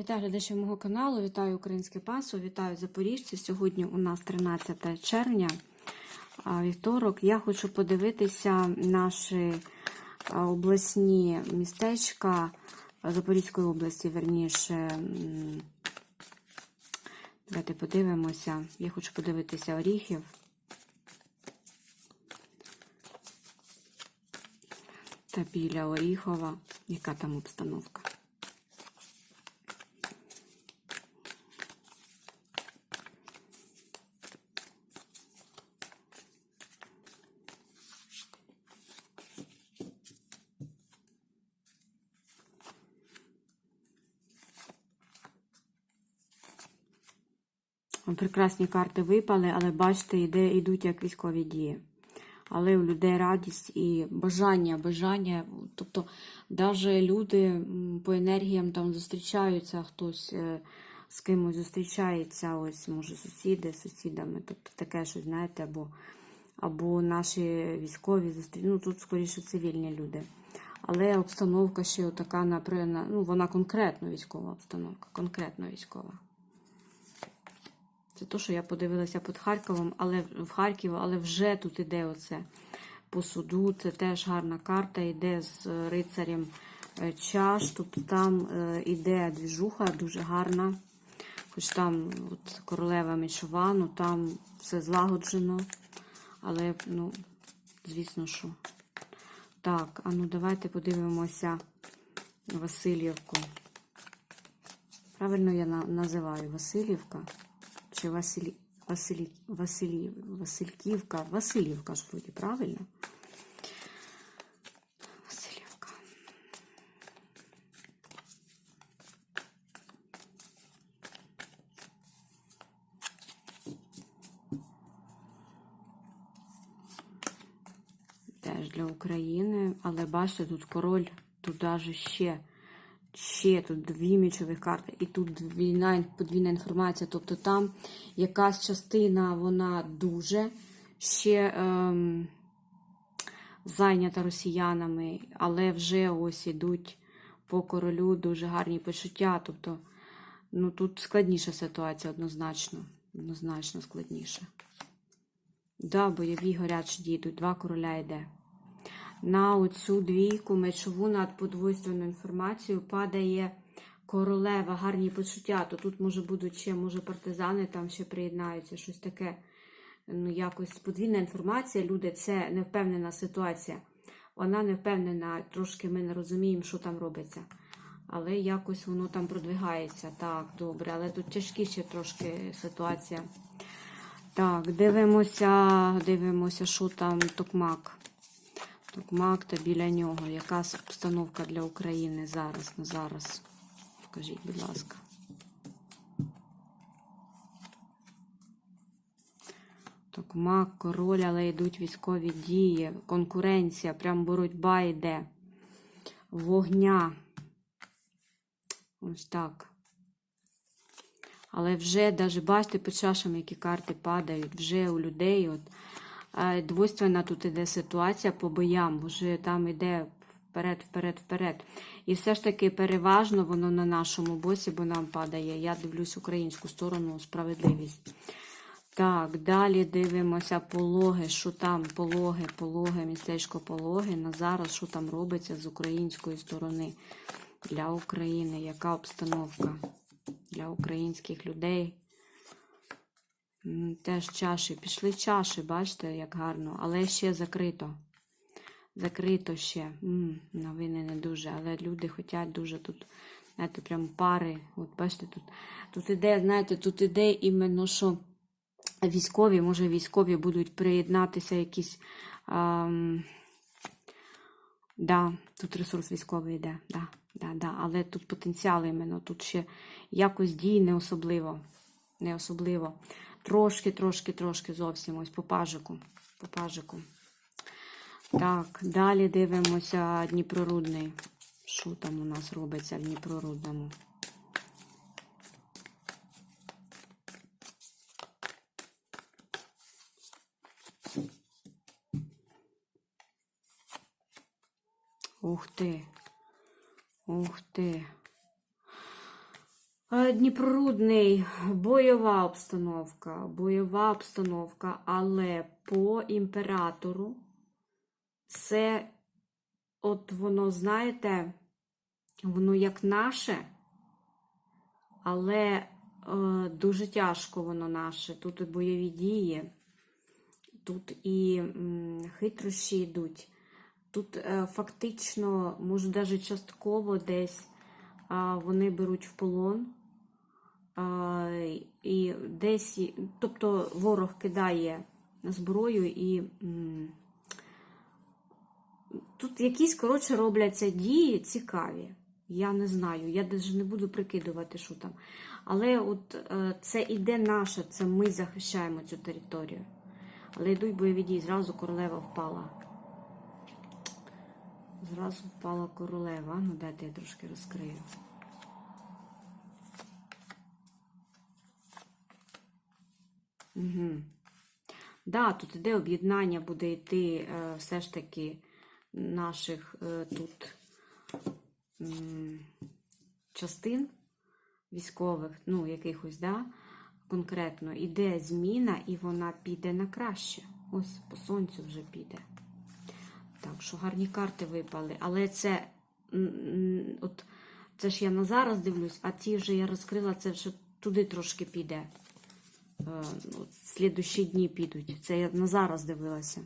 Вітаю глядачів мого каналу, вітаю українське пасо, вітаю запоріжці. Сьогодні у нас 13 червня, вівторок. Я хочу подивитися наші обласні містечка Запорізької області, верніше. Давайте подивимося. Я хочу подивитися Оріхів. Та біля Оріхова. Яка там обстановка? Прекрасні карти випали, але бачите, йде, йдуть як військові дії. Але у людей радість і бажання, бажання. Тобто, навіть люди по енергіям там зустрічаються, хтось е, з кимось зустрічається, ось, може, сусіди з сусідами. Тобто таке щось, знаєте, або, або наші військові зустріч... Ну, тут скоріше цивільні люди. Але обстановка ще така, наприклад, ну, вона конкретно військова обстановка, конкретно військова. Це то, що я подивилася під Харковом, але в Харків, але вже тут іде оце по суду. Це теж гарна карта, йде з рицарем е, чаш. Тобто там е, іде двіжуха, дуже гарна. Хоч там от, королева мечова, ну там все злагоджено. Але, ну, звісно, що. Так, а ну давайте подивимося Васильівку. Правильно я на- називаю Васильівка чи Василі, Василі, Василі, Васильківка, Васильівка ж вроді, правильно? Васильівка. Теж для України, але бачите, тут король, тут навіть ще ще тут дві мічових карти, і тут двійна, подвійна інформація. Тобто там якась частина, вона дуже ще ем, зайнята росіянами, але вже ось ідуть по королю дуже гарні почуття. Тобто, ну тут складніша ситуація однозначно. Однозначно складніша. Да, бойові горячі діють, два короля йде на оцю двійку мечову над подвойственну інформацію падає королева, гарні почуття. То тут може будуть ще, може, партизани там ще приєднаються, щось таке. Ну, якось подвійна інформація, люди, це невпевнена ситуація. Вона не впевнена, трошки ми не розуміємо, що там робиться. Але якось воно там продвигається. Так, добре, але тут тяжкіше трошки ситуація. Так, дивимося, дивимося, що там токмак. Токмак та біля нього. Яка обстановка для України зараз на зараз? Покажіть, будь ласка. Токмак, король, але йдуть військові дії, конкуренція, прям боротьба йде. Вогня. Ось так. Але вже, навіть бачите, під чашами, які карти падають, вже у людей. от, Двойственна тут іде ситуація по боям, вже там іде вперед, вперед, вперед. І все ж таки переважно воно на нашому боці, бо нам падає. Я дивлюсь українську сторону, справедливість. Так, далі дивимося пологи, що там пологи, пологи, містечко пологи. На зараз, що там робиться з української сторони для України, яка обстановка для українських людей. М, Теж чаші. Пішли чаші, бачите, як гарно, але ще закрито. Закрито ще. М, Новини не дуже, але люди хочуть дуже тут, знаєте, прям пари. От бачите, тут, тут іде, знаєте, тут іде іменно, що військові, може, військові будуть приєднатися якісь. ам, Да, тут ресурс військовий йде, да, да, да. Але тут потенціал іменно, тут ще якось дій не особливо. Не особливо. Трошки, трошки, трошки зовсім ось по пажику. По пажику. Так, далі дивимося Дніпрорудний. Що там у нас робиться в Дніпрорудному? Ух ти. Ух ти. Е, Дніпрорудний, бойова обстановка, бойова обстановка, але по імператору це, от воно, знаєте, воно як наше, але е, дуже тяжко воно наше. Тут і бойові дії, тут і м, хитрощі йдуть. Тут е, фактично, може, навіть частково десь а, вони беруть в полон. І десь, тобто ворог кидає зброю і тут якісь, коротше, робляться дії цікаві. Я не знаю, я навіть не буду прикидувати, що там. Але от е, це іде наше, це ми захищаємо цю територію. Але йдуть бойові дії, зразу королева впала. Зразу впала королева. Ну, дайте я трошки розкрию. Угу. Да, тут іде об'єднання, буде йти е, все ж таки наших е, тут частин військових, ну, якихось, да, конкретно, іде зміна, і вона піде на краще. Ось по сонцю вже піде. Так, що гарні карти випали. Але це, от, це ж я на зараз дивлюсь, а ті вже я розкрила, це вже туди трошки піде. Е, от, слідущі дні підуть. Це я на зараз дивилася.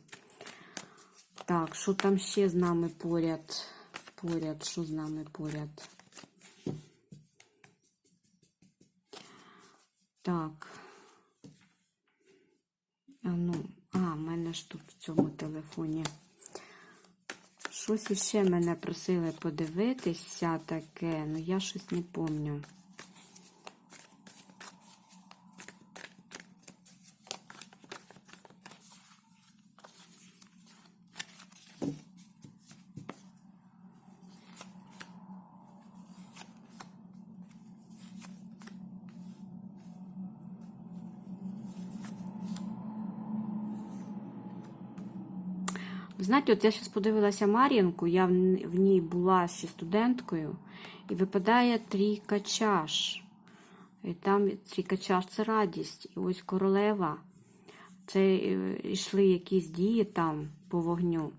Так, що там ще з нами поряд? Поряд, що з нами поряд? Так. А ну, а, в мене ж тут в цьому телефоні. Щось іще мене просили подивитися таке, ну я щось не пам'ятаю. Ви знаєте, от я зараз подивилася Мар'їнку, я в ній була ще студенткою, і випадає трійка чаш. І там трійка чаш це радість. І ось королева, це е, йшли якісь дії там по вогню.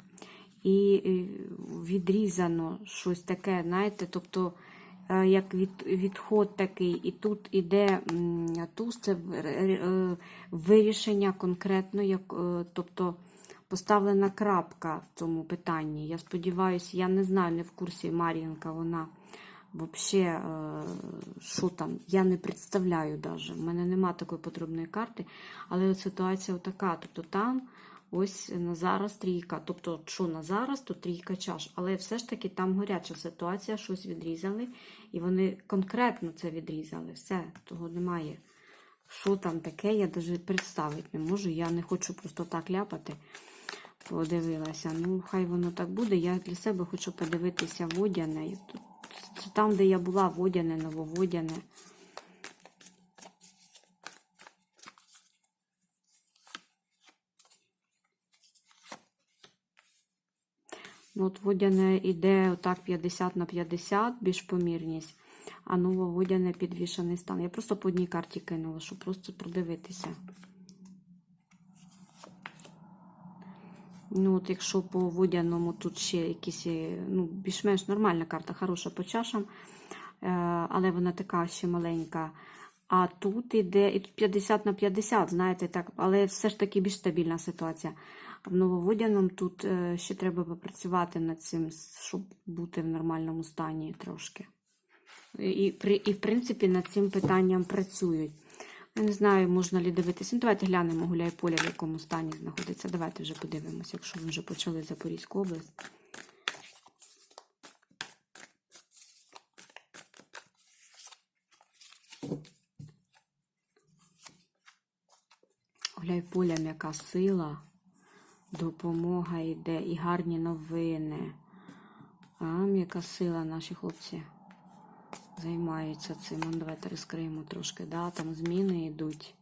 І е, відрізано щось таке, знаєте, тобто е, як від, відход такий, і тут іде туз, це вирішення конкретно, як, тобто поставлена крапка в цьому питанні. Я сподіваюся, я не знаю, не в курсі Мар'їнка, вона взагалі, що там, я не представляю навіть. У мене нема такої потрібної карти, але ситуація така. Тобто там ось на зараз трійка. Тобто, що на зараз, то трійка чаш. Але все ж таки там горяча ситуація, щось відрізали, і вони конкретно це відрізали. Все, того немає. Що там таке, я навіть представити не можу. Я не хочу просто так ляпати. Подивилася. Ну, хай воно так буде. Я для себе хочу подивитися водяне. Це там, де я була, водяне, нововодяне. Ну, от водяне йде отак 50 на 50, більш помірність, а нововодяне підвішений стан. Я просто по одній карті кинула, щоб просто продивитися. Ну, от якщо по водяному тут ще якісь, е, ну, більш-менш нормальна карта, хороша по чашам, е, але вона така ще маленька. А тут іде і тут 50 на 50, знаєте, так, але все ж таки більш стабільна ситуація. В нововодяному тут е, ще треба попрацювати над цим, щоб бути в нормальному стані трошки. І, і, і в принципі, над цим питанням працюють. Я не знаю, можна ли дивитися. Ну, давайте глянемо гуляй поля, в якому стані знаходиться. Давайте вже подивимося, якщо ви вже почали Запорізьку область. Гуляй поля, м'яка сила, допомога йде і гарні новини. А, м'яка сила, наші хлопці займаються цим. Ну, давайте розкриємо трошки. Да? Там зміни йдуть.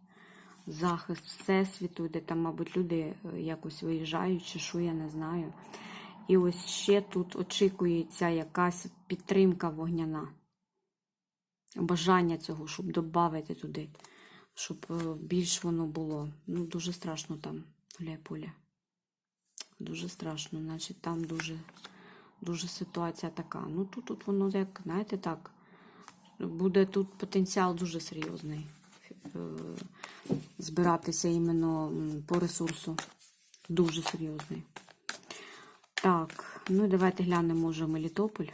Захист Всесвіту, де там, мабуть, люди е, якось виїжджають, чи що, я не знаю. І ось ще тут очікується якась підтримка вогняна. бажання цього, щоб додати туди, щоб е, більш воно було. Ну, дуже страшно там, гуляй-поля. Дуже страшно, значить там дуже, дуже ситуація така. Ну тут, тут воно як, знаєте, так, буде тут потенціал дуже серйозний. е, Збиратися іменно по ресурсу. Дуже серйозний. Так, ну і давайте глянемо вже Мелітополь.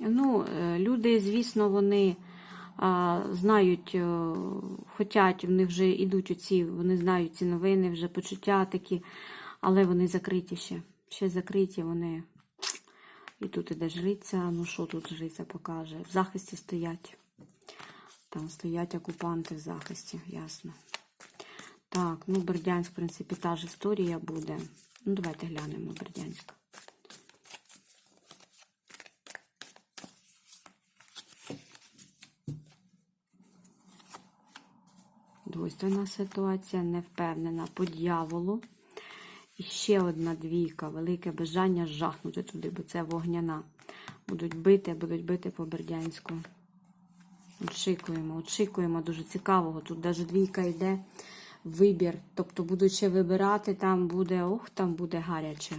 Ну, е, люди, звісно, вони знають, е, хотять, в них вже йдуть оці, вони знають ці новини, вже почуття такі, але вони закриті ще. Ще закриті вони. І тут іде жриця. Ну що тут жриця покаже? В захисті стоять. Там стоять окупанти в захисті, ясно. Так, ну Бердянськ, в принципі, та ж історія буде. Ну, давайте глянемо Бердянськ. Двойственна ситуація, невпевнена по дьяволу. І ще одна двійка, велике бажання жахнути туди, бо це вогняна. Будуть бити, будуть бити по Бердянську. Очікуємо, очікуємо дуже цікавого. Тут навіть двійка йде вибір. Тобто будуть ще вибирати, там буде, ох, там буде гаряче.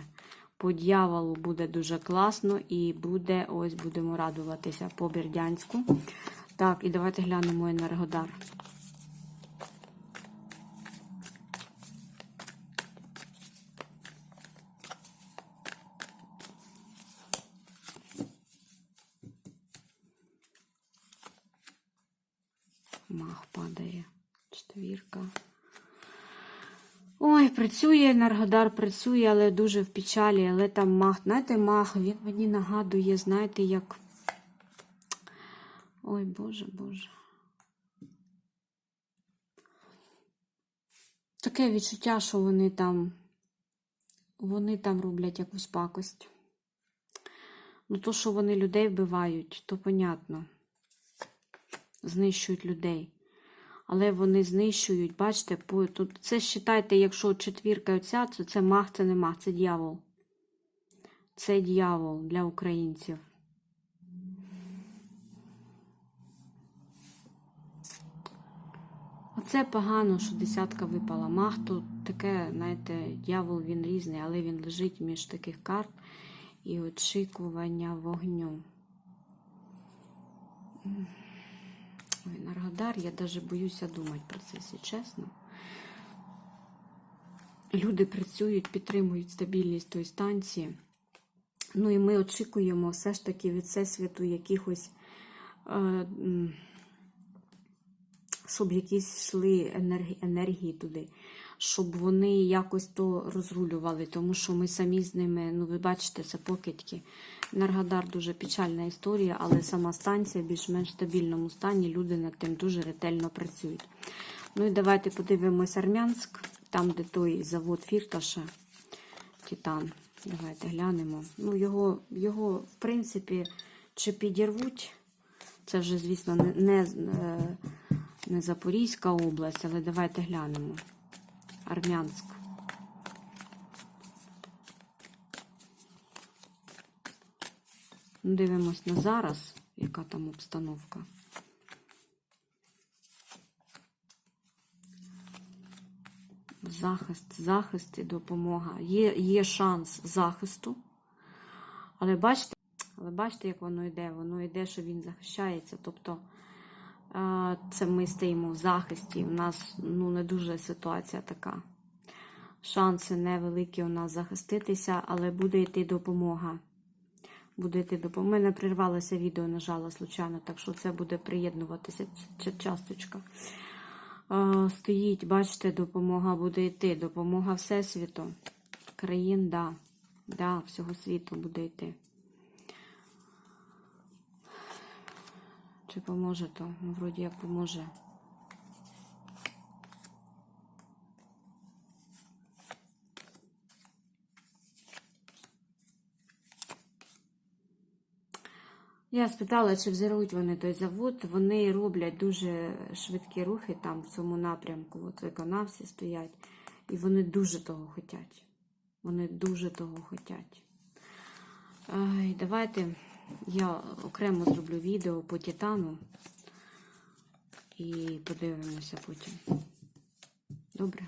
По дьяволу буде дуже класно і буде, ось будемо радуватися по Бердянську. Так, і давайте глянемо Енергодар. Мах падає. Четвірка. Ой, працює Енергодар, працює, але дуже в печалі. Але там мах, знаєте, мах, він мені нагадує, знаєте, як. Ой, Боже, Боже. Таке відчуття, що вони там. Вони там роблять якусь пакость. Ну, то, що вони людей вбивають, то понятно знищують людей. Але вони знищують, бачите, тут це вважайте, якщо четвірка оця, то це мах, це не мах, це дьявол. Це дьявол для українців. Оце погано, що десятка випала. Мах тут таке, знаєте, дьявол він різний, але він лежить між таких карт і очікування вогню. Ой, Енергодар, я даже боюся думати про це, якщо чесно. Люди працюють, підтримують стабільність тої станції. Ну і ми очікуємо все ж таки від Всесвіту якихось, е, щоб якісь йшли енергії туди, щоб вони якось то розрулювали, тому що ми самі з ними, ну ви бачите, це покидьки. Енергодар дуже печальна історія, але сама станція в більш-менш стабільному стані. Люди над тим дуже ретельно працюють. Ну і давайте подивимось Армянськ, там, де той завод Фірташа, Титан. Давайте глянемо. Ну, його, його, в принципі, чи підірвуть. Це вже, звісно, не, не, е, не Запорізька область, але давайте глянемо. Армянськ. Ну, Дивимось на зараз, яка там обстановка. Захист, захист і допомога. Є, є шанс захисту. Але бачите, але бачите, як воно йде? Воно йде, що він захищається. Тобто це ми стоїмо в захисті. У нас ну, не дуже ситуація така. Шанси невеликі у нас захиститися, але буде йти допомога буде йти допомога. У мене прервалося відео, нажала случайно, так що це буде приєднуватися ця часточка. Стоїть, бачите, допомога буде йти. Допомога Всесвіту. Країн, да. Да, всього світу буде йти. Чи поможе то? Ну, вроді як поможе. Я спитала, чи взорвуть вони той завод. Вони роблять дуже швидкі рухи там в цьому напрямку. От виконавці стоять. І вони дуже того хочуть. Вони дуже того хочуть. Ай, давайте я окремо зроблю відео по титану і подивимося потім. Добре?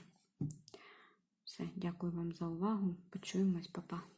Все, дякую вам за увагу. Почуємось, па-па.